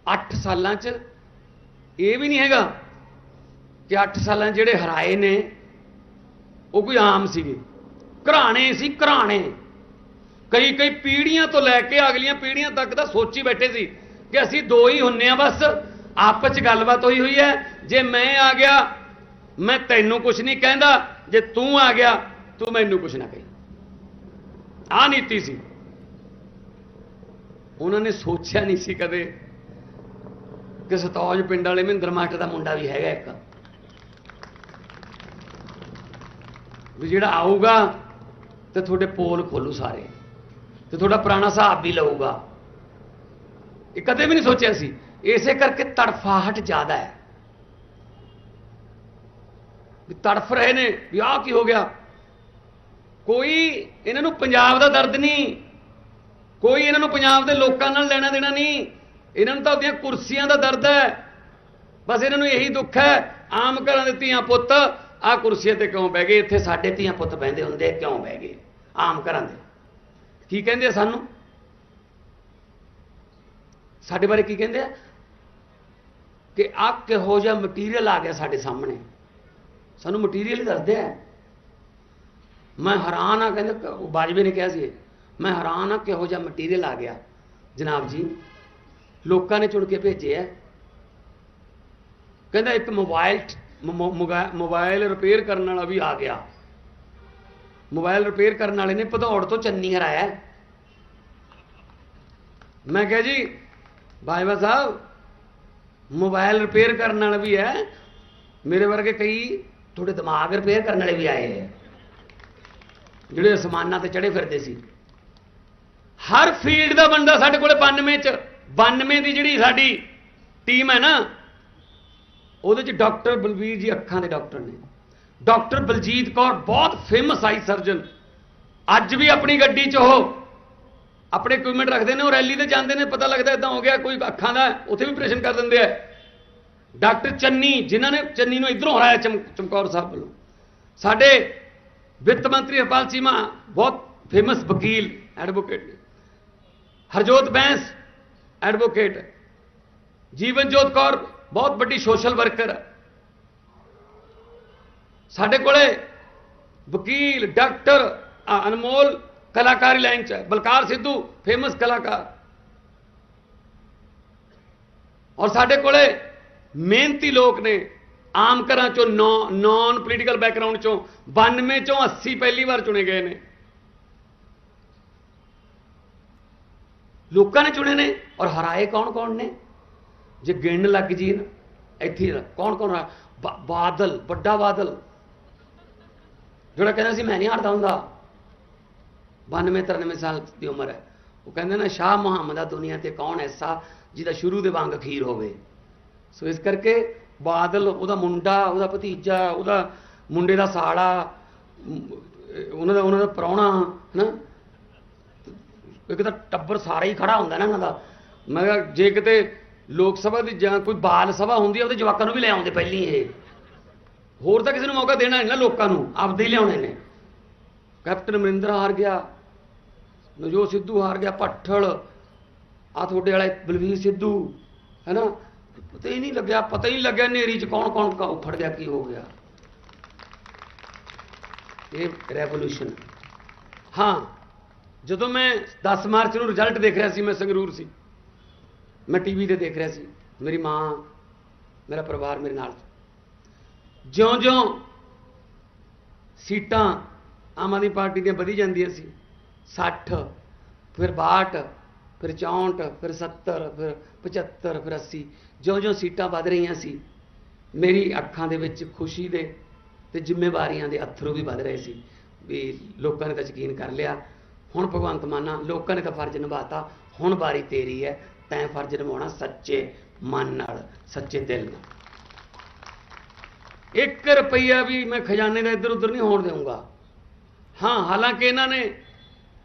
8 ਸਾਲਾਂ 'ਚ ਇਹ ਵੀ ਨਹੀਂ ਹੈਗਾ ਕਿ 8 ਸਾਲਾਂ 'ਚ ਜਿਹੜੇ ਹਰਾਏ ਨੇ, ਉਹ ਕੋਈ ਆਮ ਸੀਗੇ। ਘਰਾਣੇ ਸੀ, ਘਰਾਣੇ। ਕਈ ਕਈ ਪੀੜ੍ਹੀਆਂ ਤੋਂ ਲੈ ਕੇ ਅਗਲੀਆਂ ਪੀੜ੍ਹੀਆਂ ਤੱਕ ਤਾਂ ਸੋਚੀ ਬੈਠੇ ਸੀ ਕਿ ਅਸੀਂ ਦੋ ਹੀ ਹੁੰਨੇ ਆ ਬਸ। ਆਪਸ 'ਚ ਗੱਲਬਾਤ ਹੋਈ ਹੋਈ ਹੈ। ਜੇ ਮੈਂ ਆ ਗਿਆ, ਮੈਂ ਤੈਨੂੰ ਕੁਝ ਨਹੀਂ ਕਹਿੰਦਾ। ਜੇ ਤੂੰ ਆ ਗਿਆ, ਤੂੰ ਮੈਨੂੰ ਕੁਝ ਨਾ ਕਹੀਂ। ਆ ਨੀਤੀ ਸੀ। ਉਹਨਾਂ ਨੇ ਸੋਚਿਆ ਨਹੀਂ ਸੀ ਕਦੇ ਕਿ ਸਤੌਜ ਪਿੰਡ ਵਾਲੇ ਮਹਿੰਦਰ ਮਾਟ ਦਾ ਮੁੰਡਾ ਵੀ ਹੈਗਾ ਇੱਕ। ਵੀ ਜਿਹੜਾ ਆਊਗਾ ਤੇ ਤੁਹਾਡੇ ਪੋਲ ਖੋਲੂ ਸਾਰੇ ਤੇ ਤੁਹਾਡਾ ਪੁਰਾਣਾ ਹਿਸਾਬ ਵੀ ਲਊਗਾ। ਇਹ ਕਦੇ ਵੀ ਨਹੀਂ ਸੋਚਿਆ ਸੀ। ਇਸੇ ਕਰਕੇ ਤੜਫਾਹਟ ਜ਼ਿਆਦਾ ਹੈ। ਵੀ ਤੜਫ ਰਹੇ ਨੇ ਵੀ ਆਹ ਕੀ ਹੋ ਗਿਆ? ਕੋਈ ਇਹਨਾਂ ਨੂੰ ਪੰਜਾਬ ਦਾ ਦਰਦ ਨਹੀਂ, ਕੋਈ ਇਹਨਾਂ ਨੂੰ ਪੰਜਾਬ ਦੇ ਲੋਕਾਂ ਨਾਲ ਲੈਣਾ ਦੇਣਾ ਨਹੀਂ, ਇਹਨਾਂ ਨੂੰ ਤਾਂ ਉਹਦੀਆਂ ਕੁਰਸੀਆਂ ਦਾ ਦਰਦ ਹੈ। ਬਸ ਇਹਨਾਂ ਨੂੰ ਇਹੀ ਦੁੱਖ ਹੈ, ਆਮ ਘਰਾਂ ਦੇ ਧੀਆਂ ਪੁੱਤ, ਆਹ ਕੁਰਸੀਆਂ ਤੇ ਕਿਉਂ ਬਹਿ ਗਏ? ਇੱਥੇ ਸਾਡੇ ਧੀਆਂ ਪੁੱਤ ਬਹਿੰਦੇ ਹੁੰਦੇ ਕਿਉਂ ਬਹਿ ਗਏ? ਆਮ ਘਰਾਂ ਦੇ। ਕੀ ਕਹਿੰਦੇ ਆ ਸਾਨੂੰ? ਸਾਡੇ ਬਾਰੇ ਕੀ ਕਹਿੰਦੇ ਆ? ਕਿ ਆ ਕਿਹੋ ਜਿਹਾ ਮਟੀਰੀਅਲ ਆ ਗਿਆ ਸਾਡੇ ਸਾਹਮਣੇ। ਸਾਨੂੰ ਮਟੀਰੀਅਲ ਹੀ ਦੱਸਦੇ ਆ। ਮੈਂ ਹੈਰਾਨ ਆ ਕਹਿੰਦੇ ਬਾਜਵੇ ਨੇ ਕਿਹਾ ਸੀ ਮੈਂ ਹੈਰਾਨ ਆ ਕਿਹੋ ਜਿਹਾ ਮਟੀਰੀਅਲ ਆ ਗਿਆ। ਜਨਾਬ ਜੀ, ਲੋਕਾਂ ਨੇ ਚੁਣ ਕੇ ਭੇਜਿਆ ਕਹਿੰਦਾ ਇੱਕ ਮੋਬਾਈਲ ਮੋਬਾਈਲ ਰਿਪੇਅਰ ਕਰਨ ਵਾਲਾ ਵੀ ਆ ਗਿਆ। ਮੋਬਾਈਲ ਰਿਪੇਅਰ ਕਰਨ ਵਾਲੇ ਨੇ ਭਦੌੜ ਤੋਂ ਚੰਨੀ ਹਰਾਇਆ ਮੈਂ ਕਿਹਾ ਜੀ, ਬਾਜਵਾ ਸਾਹਿਬ, ਮੋਬਾਈਲ ਰਿਪੇਅਰ ਕਰਨ ਵਾਲਾ ਵੀ ਹੈ। ਮੇਰੇ ਵਰਗੇ ਕਈ ਤੁਹਾਡੇ ਦਿਮਾਗ ਰਿਪੇਅਰ ਕਰਨ ਵਾਲੇ ਵੀ ਆਏ ਹੈ ਜਿਹੜੇ ਅਸਮਾਨਾਂ ਤੇ ਚੜੇ ਫਿਰਦੇ ਸੀ। ਹਰ ਫੀਲਡ ਦਾ ਬੰਦਾ ਸਾਡੇ ਕੋਲੇ 92 ਚ 92 ਦੀ ਜਿਹੜੀ ਸਾਡੀ ਟੀਮ ਹੈ ਨਾ, ਉਹਦੇ ਚ ਡਾਕਟਰ ਬਲਵੀਰ ਜੀ ਅੱਖਾਂ ਦੇ ਡਾਕਟਰ ਨੇ। ਡਾਕਟਰ ਬਲਜੀਤ ਕੌਰ ਬਹੁਤ ਫੇਮਸ ਆਈ ਸਰਜਨ ਅੱਜ ਵੀ ਆਪਣੀ ਗੱਡੀ 'ਚ ਉਹ ਆਪਣੇ ਇਕਵਿਪਮੈਂਟ ਰੱਖਦੇ ਨੇ, ਉਹ ਰੈਲੀ ਤੇ ਜਾਂਦੇ ਨੇ, ਪਤਾ ਲੱਗਦਾ ਇਦਾਂ ਹੋ ਗਿਆ, ਕੋਈ ਅੱਖਾਂ ਦਾ ਉੱਥੇ ਵੀ ਆਪਰੇਸ਼ਨ ਕਰ ਦਿੰਦੇ ਆ। ਡਾਕਟਰ ਚੰਨੀ, ਜਿਨ੍ਹਾਂ ਨੇ ਚੰਨੀ ਨੂੰ ਇਧਰੋਂ ਹਰਾਇਆ ਚਮ, ਚਮਕੌਰ ਸਾਹਿਬ ਵੱਲੋਂ। ਸਾਡੇ ਵਿੱਤ ਮੰਤਰੀ ਹਰਪਾਲ ਚੀਮਾ ਬਹੁਤ ਫੇਮਸ ਵਕੀਲ ਐਡਵੋਕੇਟ ਨੇ ਹਰਜੋਤ ਬੈਂਸ ਐਡਵੋਕੇਟ ਜੀਵਨਜੋਤ ਕੌਰ ਬਹੁਤ ਵੱਡੀ ਸੋਸ਼ਲ ਵਰਕਰ ਹੈ ਸਾਡੇ ਕੋਲੇ ਵਕੀਲ ਡਾਕਟਰ ਆ, ਅਨਮੋਲ ਕਲਾਕਾਰੀ ਲਾਈਨ ਚ ਹੈ ਬਲਕਾਰ ਸਿੱਧੂ ਫੇਮਸ ਕਲਾਕਾਰ ਔਰ ਸਾਡੇ ਕੋਲੇ ਮਿਹਨਤੀ ਲੋਕ ਨੇ ਆਮ ਘਰਾਂ ਚੋਂ ਨਾਨ ਪੋਲੀਟੀਕਲ ਬੈਕਗ੍ਰਾਉਂਡ ਚੋਂ 92 ਚੋਂ 80 ਪਹਿਲੀ ਵਾਰ ਚੁਣੇ ਗਏ ਨੇ। ਲੋਕਾਂ ਨੇ ਚੁਣੇ ਨੇ ਔਰ ਹਰਾਏ ਕੌਣ ਕੌਣ ਨੇ? ਜੇ ਗਿਣਨ ਲੱਗ ਜੀ ਨਾ, ਇੱਥੇ ਕੌਣ ਕੌਣ ਬਾਦਲ, ਵੱਡਾ ਬਾਦਲ। ਜਿਹੜਾ ਕਹਿੰਦਾ ਸੀ, ਮੈਂ ਨਹੀਂ ਹਾਰਦਾ ਹੁੰਦਾ। 92 93 ਸਾਲ ਦੀ ਉਮਰ ਹੈ। ਉਹ ਕਹਿੰਦੇ ਨਾ, ਸ਼ਾਹ ਮੁਹੰਮਦ ਆ ਦੁਨੀਆ ਤੇ ਕੌਣ ਐਸਾ ਜਿਹਦਾ ਸ਼ੁਰੂ ਦੇ ਵਾਂਗ ਅਖੀਰ ਹੋਵੇ? ਸੋ ਇਸ ਕਰਕੇ ਬਾਦਲ, ਉਹਦਾ ਮੁੰਡਾ, ਉਹਦਾ ਭਤੀਜਾ, ਉਹਦਾ ਮੁੰਡੇ ਦਾ ਸਾਲਾ ਉਹਨਾਂ ਦਾ ਉਹਨਾਂ ਦਾ ਪ੍ਰਾਹੁਣਾ, ਹਨਾ? ਇੱਕ ਤਾਂ ਟੱਬਰ ਸਾਰਾ ਹੀ ਖੜਾ ਹੁੰਦਾ ਨਾ ਇਹਨਾਂ ਦਾ। ਮੈਂ ਕਿਹਾ, ਜੇ ਕਿਤੇ ਲੋਕ ਸਭਾ ਦੀ ਜਾਂ ਕੋਈ ਬਾਲ ਸਭਾ ਹੁੰਦੀ ਆ, ਉਹਦੇ ਜਵਾਕਾਂ ਨੂੰ ਵੀ ਲੈ ਆਉਂਦੇ ਪਹਿਲੀ ਇਹ। ਹੋਰ ਤਾਂ ਕਿਸੇ ਨੂੰ ਮੌਕਾ ਦੇਣਾ ਨਹੀਂ ਨਾ ਲੋਕਾਂ ਨੂੰ, ਆਪਦੇ ਹੀ ਲਿਆਉਣੇ ਨੇ। ਕੈਪਟਨ ਅਮਰਿੰਦਰ ਹਾਰ ਗਿਆ, ਨਵਜੋਤ ਸਿੱਧੂ ਹਾਰ ਗਿਆ, ਭੱਠਲ ਆ ਤੁਹਾਡੇ ਵਾਲੇ ਬਲਵੀਰ ਸਿੱਧੂ, ਹੈਨਾ? ਪਤਾ ਹੀ ਨਹੀਂ ਲੱਗਿਆ, ਪਤਾ ਹੀ ਨਹੀਂ ਲੱਗਿਆ ਨੇਰੀ ਚ ਕੌਣ ਕੌਣ ਕਾ ਉਖੜ ਗਿਆ, ਕੀ ਹੋ ਗਿਆ। ਇਹ ਰੈਵੋਲੂਸ਼ਨ ਹਾਂ, ਜਦੋਂ ਮੈਂ 10 ਮਾਰਚ ਨੂੰ ਰਿਜ਼ਲਟ ਦੇਖ ਰਿਹਾ ਸੀ, ਮੈਂ ਸੰਗਰੂਰ ਸੀ। ਮੈਂ ਟੀਵੀ ਤੇ ਦੇਖ ਰਿਹਾ ਸੀ, ਮੇਰੀ ਮਾਂ, ਮੇਰਾ ਪਰਿਵਾਰ ਮੇਰੇ ਨਾਲ ਜਿਉਂ-ਜਿਉਂ ਸੀਟਾਂ ਆਮ ਆਦਮੀ ਪਾਰਟੀ ਦੀਆਂ ਵਧੀ ਜਾਂਦੀਆਂ ਸੀ 60 ਫਿਰ 62 ਫਿਰ 64 ਫਿਰ 70 ਫਿਰ 75 ਫਿਰ 80 ਜਿਉਂ-ਜਿਉਂ ਸੀਟਾਂ ਵੱਧ ਰਹੀਆਂ ਸੀ, ਮੇਰੀ ਅੱਖਾਂ ਦੇ ਵਿੱਚ ਖੁਸ਼ੀ ਦੇ ਤੇ ਜ਼ਿੰਮੇਵਾਰੀਆਂ ਦੇ ਅਥਰੂ ਵੀ ਵੱਧ ਰਹੇ ਸੀ ਵੀ ਲੋਕਾਂ ਨੇ ਤਾਂ ਯਕੀਨ ਕਰ ਲਿਆ, ਹੁਣ ਭਗਵੰਤ ਮਾਨਾ ਲੋਕਾਂ ਨੇ ਤਾਂ ਫਰਜ਼ ਨਿਭਾਤਾ, ਹੁਣ ਵਾਰੀ ਤੇਰੀ ਹੈ, ਤੈਂ ਫਰਜ਼ ਨਿਭਾਉਣਾ ਸੱਚੇ ਮਨ ਨਾਲ, ਸੱਚੇ ਦਿਲ ਨਾਲ। 1 ਰੁਪਈਆ ਵੀ ਮੈਂ ਖਜ਼ਾਨੇ ਦਾ ਇੱਧਰ ਉੱਧਰ ਨਹੀਂ ਹੋਣ ਦੇਵਾਂਗਾ ਹਾਂ, ਹਾਲਾਂਕਿ ਇਹਨਾਂ ਨੇ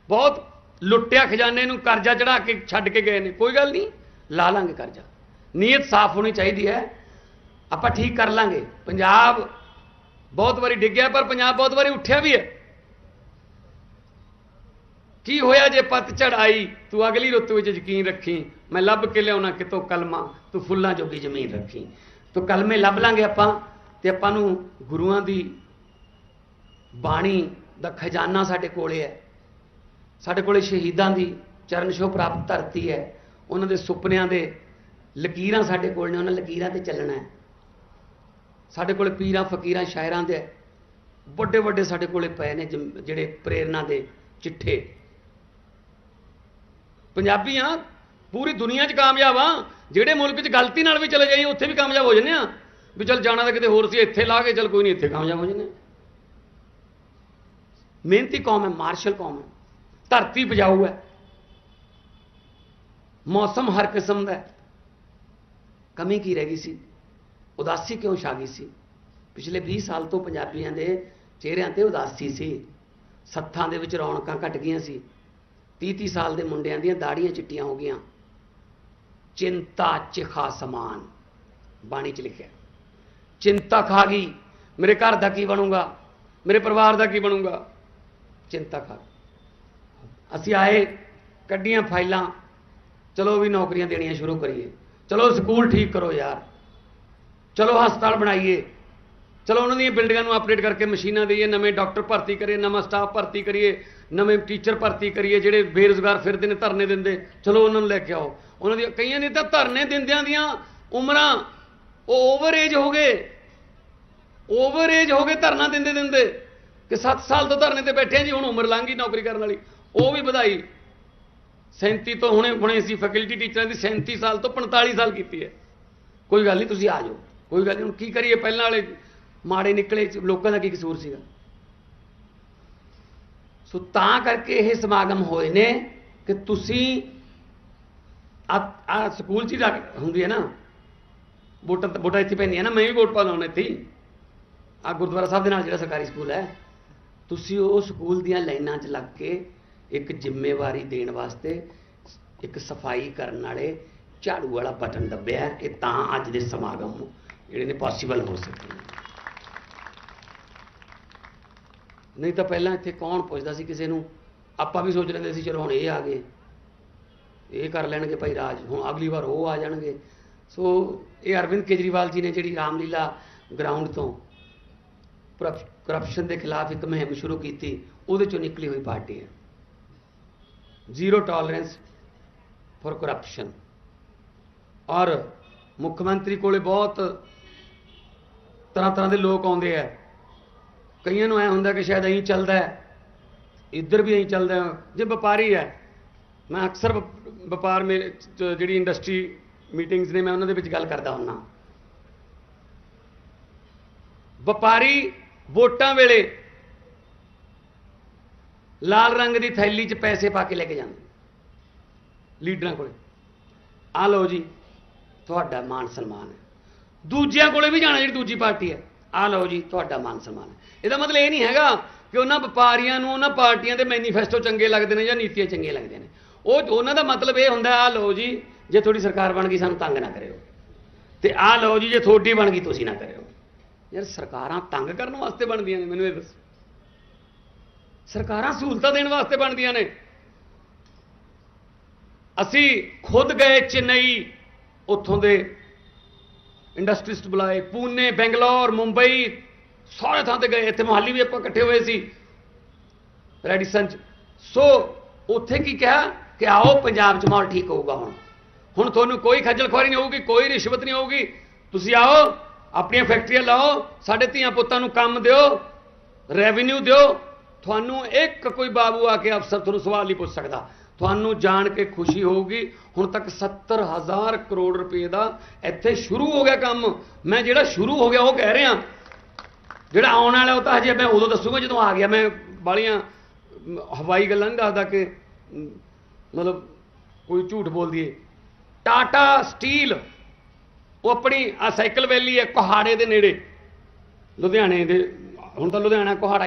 ਬਹੁਤ ਲੁੱਟਿਆ ਖਜ਼ਾਨੇ ਨੂੰ ਕਰਜ਼ਾ ਚੜਾ ਕੇ ਛੱਡ ਕੇ ਗਏ ਨੇ। ਕੋਈ ਗੱਲ ਨਹੀਂ, ਲਾ ਲਾਂਗੇ ਕਰਜ਼ਾ। ਨੀਅਤ ਸਾਫ਼ ਹੋਣੀ ਚਾਹੀਦੀ ਹੈ। ਆਪਾਂ ਠੀਕ ਕਰ ਲਾਂਗੇ। ਪੰਜਾਬ ਬਹੁਤ ਵਾਰੀ ਡਿੱਗਿਆ, ਪਰ ਪੰਜਾਬ ਬਹੁਤ ਵਾਰੀ ਉੱਠਿਆ ਵੀ ਹੈ। ਕੀ ਹੋਇਆ ਜੇ ਪਤਝੜ ਆਈ? ਤੂੰ ਅਗਲੀ ਰੁੱਤ ਵਿੱਚ ਯਕੀਨ ਰੱਖੀ। ਮੈਂ ਲੱਭ ਕੇ ਲਿਆਉਣਾ ਕਿਤੋਂ ਕਲਮਾ? ਤੂੰ ਫੁੱਲਾਂ ਜੋਗੀ ਜ਼ਮੀਨ ਰੱਖੀ। ਤੂੰ ਕਲਮੇ ਲੱਭ ਲਾਂਗੇ ਆਪਾਂ ਤੇ ਆਪਾਂ ਨੂੰ ਗੁਰੂਆਂ ਦੀ ਬਾਣੀ ਦਾ ਖਜ਼ਾਨਾ ਸਾਡੇ ਕੋਲੇ ਹੈ। ਸਾਡੇ ਕੋਲੇ ਸ਼ਹੀਦਾਂ ਦੀ ਚਰਨ ਛੋਹ ਪ੍ਰਾਪਤ ਧਰਤੀ ਹੈ। ਉਹਨਾਂ ਦੇ ਸੁਪਨਿਆਂ ਦੇ ਲਕੀਰਾਂ ਸਾਡੇ ਕੋਲ ਨੇ, ਉਹਨਾਂ ਲਕੀਰਾਂ ਤੇ ਚੱਲਣਾ ਹੈ। ਸਾਡੇ ਕੋਲੇ ਪੀਰਾਂ, ਫਕੀਰਾਂ, ਸ਼ਾਇਰਾਂ ਦੇ ਵੱਡੇ ਵੱਡੇ ਸਾਡੇ ਕੋਲੇ ਪਏ ਨੇ ਜਿਮ- ਜਿਹੜੇ ਪ੍ਰੇਰਣਾ ਦੇ ਚਿੱਠੇ। ਪੰਜਾਬੀ ਆ ਪੂਰੀ ਦੁਨੀਆ 'ਚ ਕਾਮਯਾਬ ਆ। ਜਿਹੜੇ ਮੁਲਕ 'ਚ ਗਲਤੀ ਨਾਲ ਵੀ ਚਲੇ ਜਾਈਏ, ਉੱਥੇ ਵੀ ਕਾਮਯਾਬ ਹੋ ਜੰਨੇ ਆ। ਵੀ ਚਲ ਜਾਣਾ ਤਾਂ ਕਿਤੇ ਹੋਰ ਸੀ, ਇੱਥੇ ਲਾ ਕੇ ਚਲ ਕੋਈ ਨਹੀਂ, ਇੱਥੇ ਕਾਮਯਾਬ ਹੋ ਜੰਨੇ ਮਿਹਨਤੀ ਕੌਮ ਹੈ, ਮਾਰਸ਼ਲ ਕੌਮ ਹੈ। ਧਰਤੀ ਬਜਾਊ ਹੈ। ਮੌਸਮ ਹਰ ਕਿਸਮ ਦਾ ਕਮੀ ਕੀ ਰਹਿ ਗਈ ਸੀ? ਉਦਾਸੀ ਕਿਉਂ ਛਾ ਗਈ ਸੀ? ਪਿਛਲੇ 20 ਸਾਲ ਤੋਂ ਪੰਜਾਬੀਆਂ ਦੇ ਚਿਹਰਿਆਂ ਤੇ ਉਦਾਸੀ ਸੀ। ਸੱਥਾਂ ਦੇ ਵਿੱਚ ਰੌਣਕਾਂ ਘਟ ਗਈਆਂ ਸੀ। 30-30 ਸਾਲ ਦੇ ਮੁੰਡਿਆਂ ਦੀਆਂ ਦਾੜੀਆਂ ਚਿੱਟੀਆਂ ਹੋ ਗਈਆਂ। ਚਿੰਤਾ ਚਿਖਾ ਸਮਾਨ, ਬਾਣੀ 'ਚ ਲਿਖਿਆ। ਚਿੰਤਾ ਖਾ ਗਈ। ਮੇਰੇ ਘਰ ਦਾ ਕੀ ਬਣੂਗਾ? ਮੇਰੇ ਪਰਿਵਾਰ ਦਾ ਕੀ ਬਣੂਗਾ? ਚਿੰਤਾ ਖਾ ਗਈ। ਅਸੀਂ ਆਏ, ਕੱਢੀਆਂ ਫਾਈਲਾਂ, ਚਲੋ ਵੀ ਨੌਕਰੀਆਂ ਦੇਣੀਆਂ ਸ਼ੁਰੂ ਕਰੀਏ। ਚਲੋ ਸਕੂਲ ਠੀਕ ਕਰੋ ਯਾਰ। ਚਲੋ ਹਸਪਤਾਲ ਬਣਾਈਏ। ਚਲੋ ਉਹਨਾਂ ਦੀਆਂ ਬਿਲਡਿੰਗਾਂ ਨੂੰ ਅਪਡੇਟ ਕਰਕੇ ਮਸ਼ੀਨਾਂ ਦੇਈਏ, ਨਵੇਂ ਡਾਕਟਰ ਭਰਤੀ ਕਰੀਏ, ਨਵਾਂ ਸਟਾਫ ਭਰਤੀ ਕਰੀਏ, ਨਵੇਂ ਟੀਚਰ ਭਰਤੀ ਕਰੀਏ, ਜਿਹੜੇ ਬੇਰੁਜ਼ਗਾਰ ਫਿਰਦੇ ਨੇ, ਧਰਨੇ ਦਿੰਦੇ। ਚਲੋ ਉਹਨਾਂ ਨੂੰ ਲੈ ਕੇ ਆਓ। ਉਹਨਾਂ ਦੀਆਂ ਕਈਆਂ ਨੇ ਤਾਂ ਧਰਨੇ ਦਿੰਦਿਆਂ ਦੀਆਂ ਉਮਰਾਂ ਉਹ ਓਵਰ ਏਜ ਹੋ ਗਏ। ਓਵਰ ਏਜ ਹੋ ਗਏ ਧਰਨਾ ਦਿੰਦੇ ਦਿੰਦੇ। ਕਿ 7 ਸਾਲ ਤੋਂ ਧਰਨੇ ਤੇ ਬੈਠੇ ਜੀ, ਹੁਣ ਉਮਰ ਲੰਘ ਗਈ ਨੌਕਰੀ ਕਰਨ ਵਾਲੀ। ਉਹ ਵੀ ਵਧਾਈ। 37 ਤੋਂ ਹੁਣੇ ਹੁਣੇ ਸੀ ਫੈਕਲਟੀ ਟੀਚਰਾਂ ਦੀ 37 ਸਾਲ ਤੋਂ 45 ਸਾਲ ਕੀਤੀ ਹੈ। ਕੋਈ ਗੱਲ ਨਹੀਂ, ਤੁਸੀਂ ਆ ਜਾਓ। ਕੋਈ ਗੱਲ ਨਹੀਂ, ਹੁਣ ਕੀ ਕਰੀਏ? ਪਹਿਲਾਂ ਵਾਲੇ ਮਾੜੇ ਨਿਕਲੇ, ਲੋਕਾਂ ਦਾ ਕੀ ਕਸੂਰ ਸੀਗਾ? ਸੋ ਤਾਂ ਕਰਕੇ ਇਹ ਸਮਾਗਮ ਹੋਏ ਨੇ ਕਿ ਤੁਸੀਂ ਆ ਸਕੂਲ 'ਚ ਹੀ ਰੱਖ- ਹੁੰਦੀ ਹੈ ਨਾ। ਵੋਟਾਂ ਵੋਟਾਂ ਇੱਥੇ ਪੈਂਦੀਆਂ ਨਾ। ਮੈਂ ਵੀ ਵੋਟ ਪਾ ਲਾਉਣਾ ਇੱਥੇ ਹੀ। ਆ ਗੁਰਦੁਆਰਾ ਸਾਹਿਬ ਦੇ ਨਾਲ ਜਿਹੜਾ ਸਰਕਾਰੀ ਸਕੂਲ ਹੈ, ਤੁਸੀਂ ਉਹ ਸਕੂਲ ਦੀਆਂ ਲਾਈਨਾਂ 'ਚ ਲੱਗ ਕੇ ਇੱਕ ਜ਼ਿੰਮੇਵਾਰੀ ਦੇਣ ਵਾਸਤੇ ਇੱਕ ਸਫ਼ਾਈ ਕਰਨ ਵਾਲੇ ਝਾੜੂ ਵਾਲਾ ਬਟਨ ਦੱਬਿਆ ਹੈ। ਇਹ ਤਾਂ ਅੱਜ ਦੇ ਸਮਾਗਮ ਜਿਹੜੇ ਨੇ ਪੋਸੀਬਲ ਹੋ ਸਕੇ। ਨਹੀਂ ਤਾਂ ਪਹਿਲਾਂ ਇੱਥੇ ਕੌਣ ਪੁੱਛਦਾ ਸੀ ਕਿਸੇ ਨੂੰ? ਆਪਾਂ ਵੀ ਸੋਚ ਲੈਂਦੇ ਸੀ, ਚਲੋ ਹੁਣ ਇਹ ਆ ਗਏ। ਇਹ ਕਰ ਲੈਣਗੇ ਭਾਈ ਰਾਜ, ਹੁਣ ਅਗਲੀ ਵਾਰ ਉਹ ਆ ਜਾਣਗੇ। ਸੋ ਇਹ ਅਰਵਿੰਦ ਕੇਜਰੀਵਾਲ ਜੀ ਨੇ ਜਿਹੜੀ ਰਾਮਲੀਲਾ ਗਰਾਊਂਡ ਤੋਂ ਕਰਪਸ਼ਨ ਦੇ ਖਿਲਾਫ ਇੱਕ ਮੁਹਿੰਮ ਸ਼ੁਰੂ ਕੀਤੀ, ਉਹਦੇ ਚੋਂ ਨਿਕਲੀ ਹੋਈ ਪਾਰਟੀ ਹੈ। ਜ਼ੀਰੋ ਟੋਲਰੈਂਸ ਫॉर ਕਰਪਸ਼ਨ ਔਰ ਮੁੱਖ ਮੰਤਰੀ ਕੋਲੇ ਬਹੁਤ ਤਰ੍ਹਾਂ ਤਰ੍ਹਾਂ ਦੇ ਲੋਕ ਆਉਂਦੇ ਆ। ਕਈਆਂ ਨੂੰ ਐ ਹੁੰਦਾ ਕਿ ਸ਼ਾਇਦ ਐਂ ਚੱਲਦਾ ਹੈ। ਇੱਧਰ ਵੀ ਐਂ ਚੱਲਦਾ ਜੇ ਵਪਾਰੀ ਹੈ, ਮੈਂ ਅਕਸਰ ਵਪ- ਵਪਾਰ ਮੇਰੇ ਜਿਹੜੀ ਇੰਡਸਟਰੀ ਮੀਟਿੰਗਸ ਨੇ, ਮੈਂ ਉਹਨਾਂ ਦੇ ਵਿੱਚ ਗੱਲ ਕਰਦਾ ਹੁੰਨਾ ਵਪਾਰੀ ਵੋਟਾਂ ਵੇਲੇ ਲਾਲ ਰੰਗ ਦੀ ਥੈਲੀ 'ਚ ਪੈਸੇ ਪਾ ਕੇ ਲੈ ਕੇ ਜਾਂਦੇ। ਲੀਡਰਾਂ ਕੋਲੇ। ਆ ਲਓ ਜੀ, ਤੁਹਾਡਾ ਮਾਨ ਸਨਮਾਨ ਹੈ। ਦੂਜਿਆਂ ਕੋਲੇ ਵੀ ਜਾਣਾ ਜਿਹੜੀ ਦੂਜੀ ਪਾਰਟੀ ਹੈ। ਆ ਲਓ ਜੀ, ਤੁਹਾਡਾ ਮਾਨ ਸਨਮਾਨ ਹੈ। ਇਹਦਾ ਮਤਲਬ ਇਹ ਨਹੀਂ ਹੈਗਾ ਕਿ ਉਹਨਾਂ ਵਪਾਰੀਆਂ ਨੂੰ ਉਹਨਾਂ ਪਾਰਟੀਆਂ ਦੇ ਮੈਨੀਫੈਸਟੋ ਚੰਗੇ ਲੱਗਦੇ ਨੇ ਜਾਂ ਨੀਤੀਆਂ ਚੰਗੀਆਂ ਲੱਗਦੀਆਂ ਨੇ। ਉਹ ਉਹਨਾਂ ਦਾ ਮਤਲਬ ਇਹ ਹੁੰਦਾ ਆ ਲਓ ਜੀ, ਜੇ ਤੁਹਾਡੀ ਸਰਕਾਰ ਬਣ ਗਈ, ਸਾਨੂੰ ਤੰਗ ਨਾ ਕਰਿਓ। ਤੇ ਆ ਲਓ ਜੀ, ਜੇ ਤੁਹਾਡੀ ਬਣ ਗਈ, ਤੁਸੀਂ ਨਾ ਕਰਿਓ। ਯਾਰ ਸਰਕਾਰਾਂ ਤੰਗ ਕਰਨ ਵਾਸਤੇ ਬਣਦੀਆਂ ਨੇ, ਮੈਨੂੰ ਇਹ ਦੱਸੋ। ਸਰਕਾਰਾਂ ਸਹੂਲਤਾਂ ਦੇਣ ਵਾਸਤੇ ਬਣਦੀਆਂ ਨੇ। ਅਸੀਂ ਖੁਦ ਗਏ ਚੇਨਈ, ਉੱਥੋਂ ਦੇ ਇੰਡਸਟਰੀਸਟ ਬੁਲਾਏ। ਪੂਨੇ, ਬੈਂਗਲੌਰ, ਮੁੰਬਈ, ਸਾਰੇ ਥਾਂ ਤੇ ਗਏ। ਇੱਥੇ ਮੁਹਾਲੀ ਵੀ ਆਪਾਂ ਇਕੱਠੇ ਹੋਏ ਸੀ। ਰੈਡੀਸਨ ਚ। ਸੋ ਉੱਥੇ ਕੀ ਕਿਹਾ? ਕਿ ਆਓ, ਪੰਜਾਬ ਚ ਮਾਹੌਲ ਠੀਕ ਹੋਊਗਾ ਹੁਣ। ਹੁਣ ਤੁਹਾਨੂੰ ਕੋਈ ਖੱਜਲ ਖੁਆਰੀ ਨਹੀਂ ਹੋਊਗੀ, ਕੋਈ ਰਿਸ਼ਵਤ ਨਹੀਂ ਹੋਊਗੀ। ਤੁਸੀਂ ਆਓ, ਆਪਣੀਆਂ ਫੈਕਟਰੀਆਂ ਲਾਓ, ਸਾਡੇ ਧੀਆਂ ਪੁੱਤਾਂ ਨੂੰ ਕੰਮ ਦਿਓ, ਰੈਵਨਿਊ ਦਿਓ। ਤੁਹਾਨੂੰ ਇੱਕ ਕੋਈ ਬਾਬੂ ਆ ਕੇ ਅਫਸਰ ਤੁਹਾਨੂੰ ਸਵਾਲ ਨਹੀਂ ਪੁੱਛ ਸਕਦਾ। ਤੁਹਾਨੂੰ ਜਾਣ ਕੇ ਖੁਸ਼ੀ ਹੋਊਗੀ। ਹੁਣ ਤੱਕ 70000 ਕਰੋੜ ਰੁਪਏ ਦਾ ਇੱਥੇ ਸ਼ੁਰੂ ਹੋ ਗਿਆ ਕੰਮ। ਮੈਂ ਜਿਹੜਾ ਸ਼ੁਰੂ ਹੋ ਗਿਆ, ਉਹ ਕਹਿ ਰਿਹਾ। ਜਿਹੜਾ ਆਉਣ ਵਾਲਾ, ਉਹ ਤਾਂ ਹਜੇ ਮੈਂ ਉਦੋਂ ਦੱਸੂਗਾ ਜਦੋਂ ਆ ਗਿਆ। ਮੈਂ ਬਾਲੀਆਂ ਹਵਾਈ ਗੱਲਾਂ ਨਹੀਂ ਦੱਸਦਾ ਕਿ, ਮਤਲਬ ਕੋਈ ਝੂਠ ਬੋਲ ਦਈਏ। ਟਾਟਾ ਸਟੀਲ, ਉਹ ਆਪਣੀ ਆ ਸਾਈਕਲ ਵੈਲੀ ਹੈ, ਕੁਹਾੜੇ ਦੇ ਨੇੜੇ। ਲੁਧਿਆਣੇ ਦੇ, ਹੁਣ ਤਾਂ ਲੁਧਿਆਣਾ ਕੁਹਾੜਾ